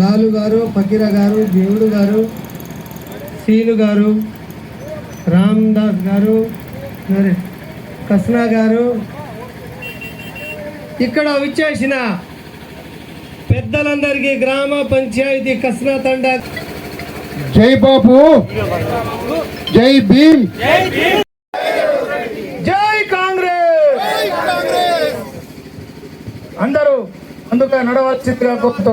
లాలు గారు ఫకీర గారు దేవుడు గారు సీను గారు రామ్ దాస్ గారు మరి కస్నా గారు ఇక్కడ విచ్చేసిన పెద్దలందరికీ గ్రామ పంచాయతీ కస్నా తండా. జై బాబు జై భీమ్. జై కాంగ్రెస్. అందరూ అందుకు నడవలసిందిగా కోరుతూ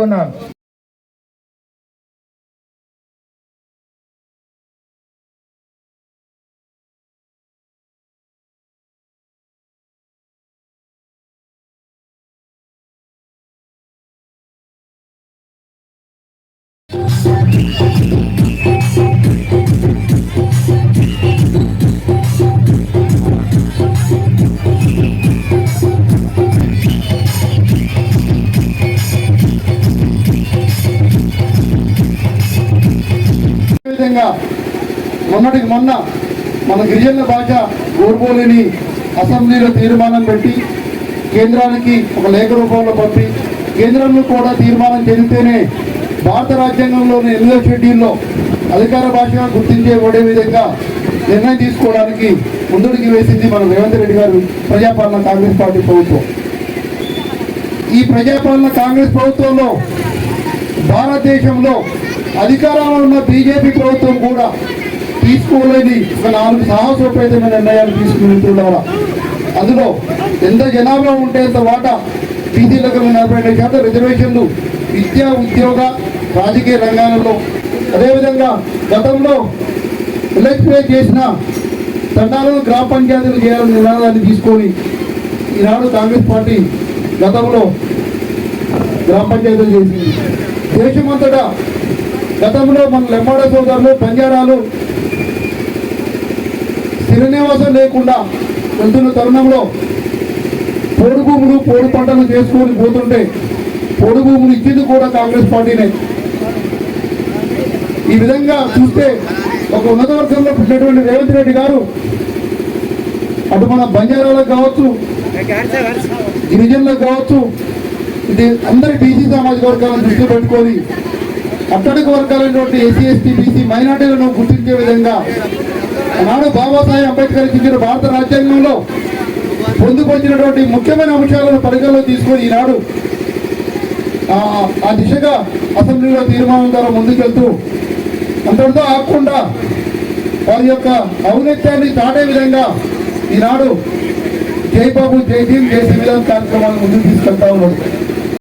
ఉన్నారు మొన్నటికి మొన్న మన గిరిజనుల భాష గోర్బోలిని అసెంబ్లీలో తీర్మానం పెట్టి కేంద్రానికి ఒక లేఖ రూపంలో పంపి కేంద్రంలో కూడా తీర్మానం చెందితేనే భారత రాజ్యాంగంలోని ఎనిమిదో షెడ్యూల్లో అధికార భాషగా గుర్తించబడే విధంగా నిర్ణయం తీసుకోవడానికి ముందుడికి వేసింది మన రేవంత్ రెడ్డి గారు ప్రజాపాలన కాంగ్రెస్ పార్టీ ప్రభుత్వం. ఈ ప్రజాపాలన కాంగ్రెస్ ప్రభుత్వంలో భారతదేశంలో అధికారంలో ఉన్న బీజేపీ ప్రభుత్వం కూడా తీసుకోలేని ఒక నాలుగు సాహసోపేతమైన నిర్ణయాలు తీసుకుంటున్నారా అందులో ఎంత జనాభా ఉంటే అంత వాటా? పీజీలకు నలభై ఐదు శాతం రిజర్వేషన్లు విద్యా ఉద్యోగ రాజకీయ రంగాలలో. అదేవిధంగా గతంలో ఎలక్ట్రే చేసిన తండాలను గ్రామ పంచాయతీలు చేయాలని నినాదాన్ని తీసుకొని ఈనాడు కాంగ్రెస్ పార్టీ గతంలో గ్రామ పంచాయతీలు చేసింది. దేశమంతటా గతంలో మన లెమ్మాడ సోదరులు పంజారాలు స్థిరనివాసం లేకుండా వెళ్తున్న తరుణంలో పొడు భూములు పొడు పంటలు చేసుకొని పోతుంటే పొడు భూములు ఇచ్చింది కూడా కాంగ్రెస్ పార్టీనే. ఈ విధంగా చూస్తే ఒక ఉన్నత వర్గంలో పుట్టినటువంటి రేవంత్ రెడ్డి గారు అటు మన బంజారాలకు కావచ్చు గిరిజనులకు కావచ్చు ఇది అందరి బీసీ సామాజిక వర్గాలను దృష్టిలో పెట్టుకొని అట్టడుగు వర్గాలైనటువంటి ఎస్సీ ఎస్టీ బీసీ మైనార్టీలను గుర్తించే విధంగా నాడు బాబాసాహెబ్ అంబేద్కర్ ఇచ్చిన భారత రాజ్యాంగంలో పొందుపరిచినటువంటి ముఖ్యమైన అంశాలను పరిగణలో తీసుకొని ఈనాడు ఆ ఆ దిశగా అసెంబ్లీలో తీర్మానం ద్వారా ముందుకెళ్తూ అంతటితో ఆకుండా వారి యొక్క ఔన్నత్యాన్ని దాటే విధంగా ఈనాడు జై బాబు జై భీమ్ జై సంవిధాన్ కార్యక్రమాలను ముందుకు తీసుకెళ్తా ఉన్నాడు